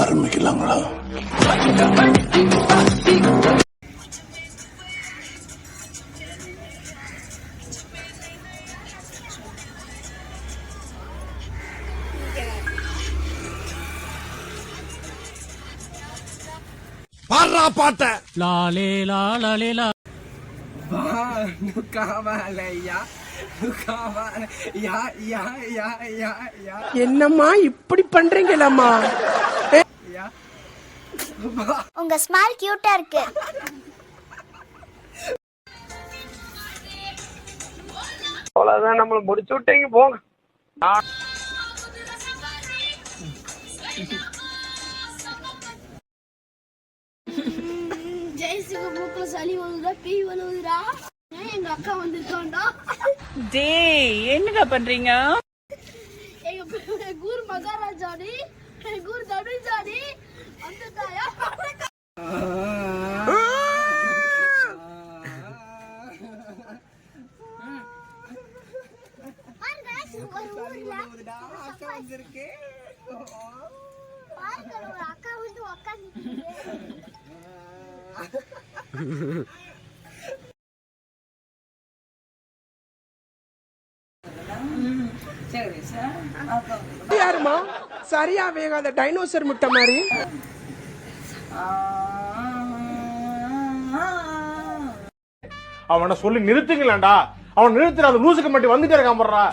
ஆரம்பிக்கலாங்களா பாடுறா பாட்ட. லாலே லாலே லா நுக்காமலையா நுக்காமல யா யா யா யா யா. என்னம்மா இப்படி பண்றீங்களம்மா? உங்க ஸ்மைல் கியூட்டா இருக்கு. அவ்வளவுதான் நம்மள முடிச்சு விட்டீங்க போங்க. ஜெயசுக்கு மூக்குல சளி வருதா பேய் வருதுடா ஏன் எங்க அக்கா வந்திருக்காண்டா டேய் என்னடா பண்றீங்க? ஊர் மகாராஜாடி ஊர் தமிழ்ஜாடி வந்துட்டாயா? பாருங்க, ஒரு ஊர்ல அக்கா வந்திருக்கு. பாருங்க, ஒரு அக்கா வந்து உக்காந்துட்டு யாருமா? சரியா வேகாத டைனோசர் முட்டை மாதிரி? அவனை சொல்லி நிறுத்துங்களேன்டா. அவன் நிறுத்துற அது லூசுக்கு மட்டும் வந்துட்டே இருக்கான் போடுறா